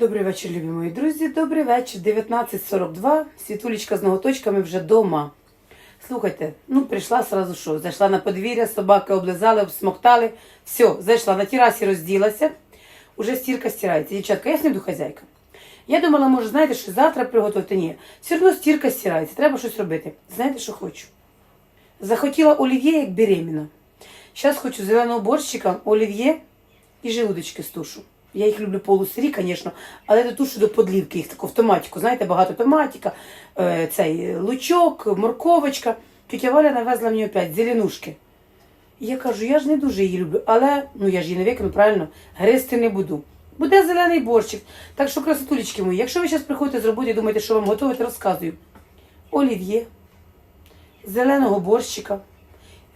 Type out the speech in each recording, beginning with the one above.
Добрий вечір, любі мої друзі. Добрий вечір. 19.42. Світулечка з ноготочками вже вдома. Слухайте, ну прийшла сразу що? Зайшла на подвір'я, собаки облизали, обсмоктали. Все, зайшла на терасі, розділася. Уже стірка стирається. Дівчатка, я сніду хазяйка. Я думала, може, знаєте, що завтра приготувати. Ні. Все одно стірка стирається, треба щось робити. Знаєте, що хочу? Захотіла олів'є, як беременна. Зараз хочу зеленого борщика, олів'є і желудочки з тушу. Я їх люблю полусирі, звісно, але до тушу до подлівки їх таку в томатику. Знаєте, багато томатика, е, цей лучок, морковочка. Тетя Валя навезла мені опять зеленушки. І я кажу, я ж не дуже її люблю, але ну я ж її не викину, правильно, гризти не буду. Буде зелений борщик. Так що, красотулечки мої, якщо ви зараз приходите з роботи і думаєте, що вам готувати, розказую. Олів'є, зеленого борщика.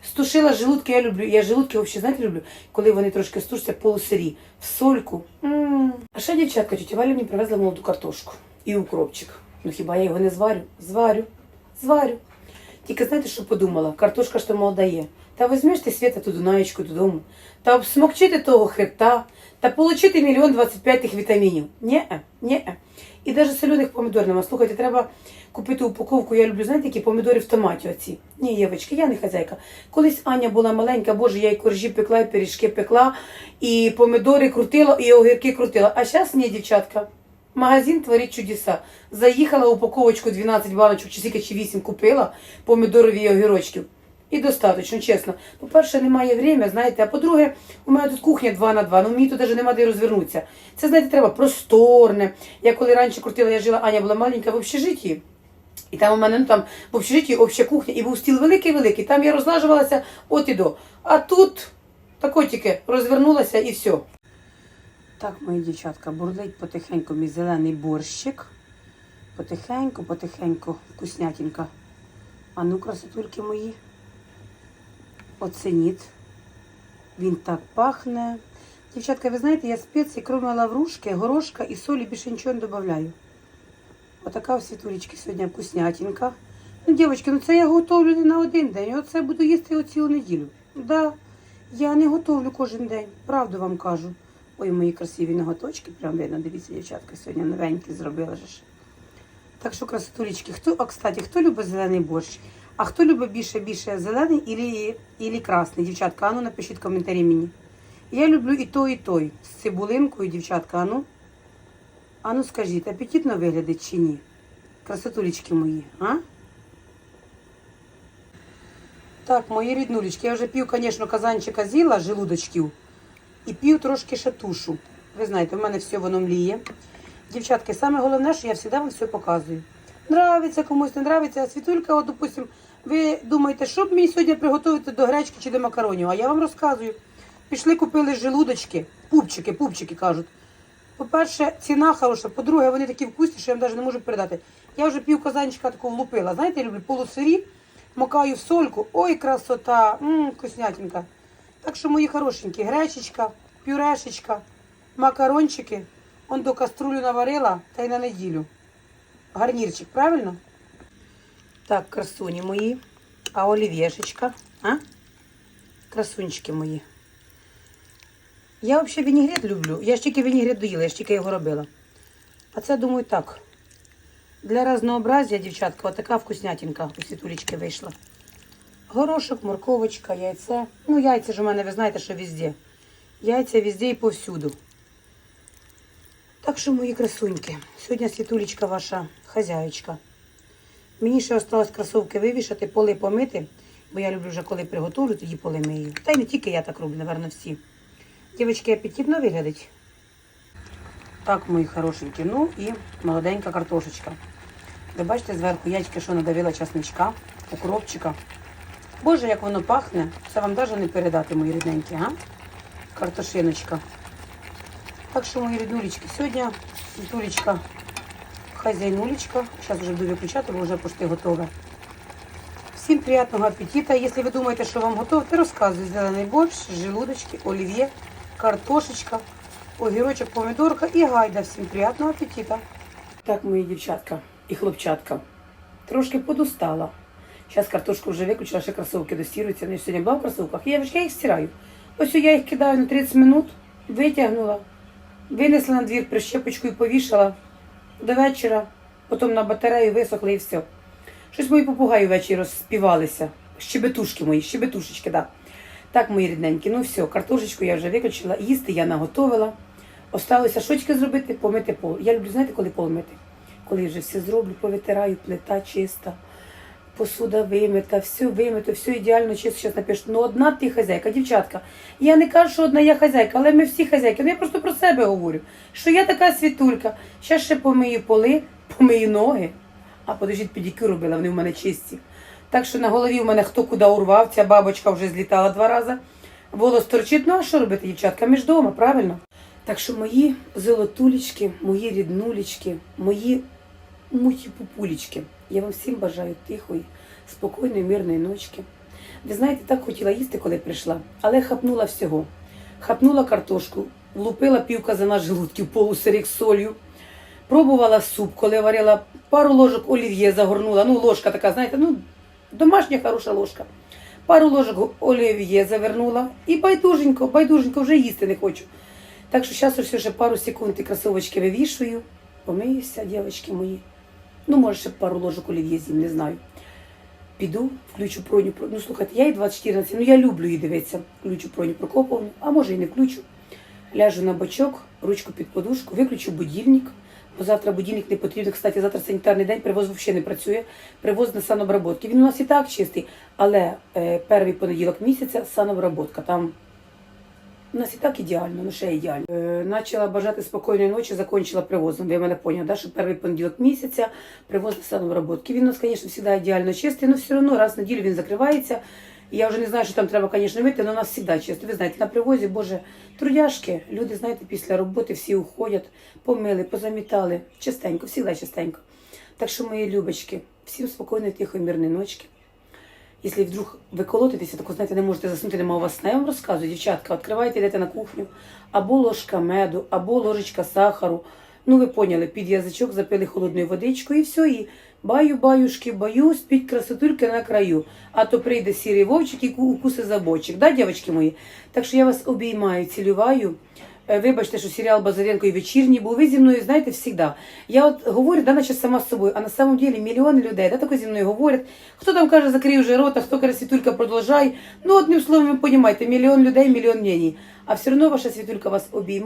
Стушила желудки, я люблю. Я желудки взагалі, знаєте, люблю, коли вони трошки стушаться полусирі, в сольку. м А ще дівчатка, тітя Валя мені привезла молоду картошку і укропчик. Ну хіба я його не зварю? Зварю, зварю. Тільки знаєте, що подумала? Картошка ж то молода є. Та візьмеш ти свята ту Дунаєчку додому, та обсмокчити того хребта, та получити мільйон двадцять п'ять тих вітамінів. Нє-е, нє-е. І навіть соляних помідор нема. Слухайте, треба купити упаковку. Я люблю, знаєте, які помідори в томаті оці. Ні, Євочки, я не хазяйка. Колись Аня була маленька, боже, я і коржі пекла, і пиріжки пекла, і помідори крутила, і огірки крутила. А зараз ні, дівчатка. Магазин творить чудеса. Заїхала упаковочку 12 баночок, чи скільки, чи 8 купила помідорові і огірочків. І достатньо, чесно. По-перше, немає время, знаєте, а по-друге, у мене тут кухня 2 на 2, ну мені тут навіть немає де розвернутися. Це, знаєте, треба просторне. Я коли раніше крутила, я жила, Аня була маленька в общежитті. І там у мене ну, там в общежитті обща кухня, і був стіл великий-великий. Там я розлажувалася от і до. А тут тако тільки розвернулася і все. Так, мої дівчатка, бурлить потихеньку мій зелений борщик. Потихеньку, потихеньку, вкуснятінка. А ну, красотульки мої. Оценіть. Він так пахне. Дівчатка, ви знаєте, я спеції, крім лаврушки, горошка і солі більше нічого не додаю. Отака у світулечки сьогодні вкуснятінка. Ну, дівчатки, ну це я готовлю не на один день. Оце буду їсти цілу неділю. Да, я не готовлю кожен день. Правду вам кажу. Ой, мої красиві ноготочки, прям видно, дивіться, дівчатка, сьогодні новенькі зробила ж. Так що, красотулечки, хто, а, кстати, хто любить зелений борщ? А хто любить більше більше зелений ілі, ілі красний? Дівчатка, ану напишіть коментарі мені. Я люблю і той, і той. З цибулинкою, дівчатка, ану. Ану скажіть, апетитно виглядить чи ні? Красотулечки мої, а? Так, мої ріднулечки, я вже пів, звісно, казанчика з'їла желудочків і пів трошки шатушу. Ви знаєте, в мене все воно мліє. Дівчатки, саме головне, що я завжди вам все показую. Нравиться комусь, не нравиться, а світулька, от, допустим, ви думаєте, що б мені сьогодні приготувати до гречки чи до макаронів? А я вам розказую. Пішли, купили желудочки, пупчики, пупчики кажуть. По-перше, ціна хороша, по-друге, вони такі вкусні, що я вам навіть не можу передати. Я вже пів казанчика такого влупила. Знаєте, я люблю полусирі, макаю в сольку. Ой, красота, мм, вкуснятинка. Так що, мої хорошенькі, гречечка, пюрешечка, макарончики. Он до каструлю наварила та й на неділю. Гарнірчик, правильно? Так, красуні мої. А олів'єшечка, а? Красунчики мої. Я взагалі вінігрет люблю. Я ж тільки вінігрет доїла, я ж тільки його робила. А це, думаю, так. Для разнообразия, дівчатка, отака вкуснятинка у світулечки вийшла. Горошок, морковочка, яйце. Ну, яйця ж у мене, ви знаєте, що везде. Яйця везде і повсюду. Так що, мої красуньки, сьогодні світулечка ваша хазяєчка. Мені ще осталось кросовки вивішати, поли помити, бо я люблю вже коли приготую, тоді поли мию. Та й не тільки я так роблю, напевно, всі. Дівчатки, апетитно виглядить. Так, мої хорошенькі, ну і молоденька картошечка. Ви бачите, зверху я тільки що надавила часничка, укропчика. Боже, як воно пахне, це вам навіть не передати, мої рідненькі, а? Картошиночка. Так що, мої ріднулечки, сьогодні світулечка, хазяйнулечка. Зараз вже буду виключати, бо вже почти готове. Всім приятного апетита. Якщо ви думаєте, що вам готово, то розказую. Зелений борщ, желудочки, олів'є, картошечка, огірочок, помідорка і гайда. Всім приятного апетита. Так, мої дівчатка і хлопчатка. Трошки подустала. Зараз картошку вже виключила, ще кросовки достіруються. Вони сьогодні була в кросовках. Я, я їх стираю. Ось я їх кидаю на 30 минут, витягнула. Винесла на двір прищепочку і повішала до вечора, потім на батарею висохли і все. Щось мої попугаї ввечері розспівалися. Щебетушки мої, щебетушечки, да. Так, мої рідненькі, ну все, картошечку я вже виключила, їсти я наготовила. Осталося тільки зробити, помити пол. Я люблю, знаєте, коли пол мити? Коли вже все зроблю, повитираю, плита чиста, посуда вимита, все вимито, все ідеально чисто, зараз напишу. Ну одна ти хазяйка, дівчатка. Я не кажу, що одна я хазяйка, але ми всі хазяйки. Ну я просто про себе говорю, що я така світулька. Зараз ще помию поли, помию ноги, а подождіть, педикюр робила, вони в мене чисті. Так що на голові в мене хто куди урвав, ця бабочка вже злітала два рази. Волос торчить, ну а що робити, дівчатка? Ми ж вдома, правильно? Так що мої золотулечки, мої ріднулечки, мої мої пупулечки, я вам всім бажаю тихої, спокійної, мирної ночки. Ви знаєте, так хотіла їсти, коли прийшла, але хапнула всього. Хапнула картошку, влупила пів казана желудків, полусирик з солью. Пробувала суп, коли варила пару ложок олів'є загорнула. Ну, ложка така, знаєте, ну, домашня хороша ложка. Пару ложок олів'є завернула і байдуженько, байдуженько вже їсти не хочу. Так що зараз вже пару секунд і кросовочки вивішую, помиюся, дівчатки мої. Ну, може, ще пару ложок олів'є з'їм, не знаю. Піду, включу Проню. Про- Ну, слухайте, я і 24, ну я люблю її дивитися. Включу Проню Прокоповну, а може і не включу. Ляжу на бочок, ручку під подушку, виключу будильник. Бо завтра будильник не потрібен. Кстати, завтра санітарний день, привоз взагалі не працює. Привоз на санобработки. Він у нас і так чистий, але е, перший понеділок місяця санобработка. Там у нас і так ідеально, ну ще ідеально. Е, Начала бажати спокійної ночі, закончила привозом. Ви мене поняли, да? що перший понеділок місяця привоз на санобработки. Він у нас, звісно, завжди ідеально чистий, але все одно раз в неділю він закривається. Я вже не знаю, що там треба, звісно, мити, але у нас завжди чисто. Ви знаєте, на привозі, боже, трудяшки. Люди, знаєте, після роботи всі уходять, помили, позамітали. Чистенько, завжди чистенько. Так що, мої любочки, всім спокійної, тихої, мирної ночки. Якщо вдруг ви колотитеся, так знаєте, не можете заснути, нема у вас сна, я вам розказую, дівчатка, відкривайте, йдете на кухню, або ложка меду, або ложечка сахару. Ну, ви поняли, під язичок запили холодною водичкою і все, і баю, баюшки, баю, спіть красотульки на краю. А то прийде сірий вовчик і ку- укуси за бочик. Да, дівчатки мої? Так що я вас обіймаю, цілюваю. Е, Вибачте, що серіал Базаренко і вечірній був. Ви зі мною знаєте завжди. Я от говорю, да, наче сама з собою, а на самом деле мільйони людей, да, тако зі мною говорять. Хто там каже, закрий вже рота, хто каже, світулька, продовжай. Ну, одним словом, ви розумієте, мільйон людей, мільйон мнений. А все одно ваша світулька вас обіймає.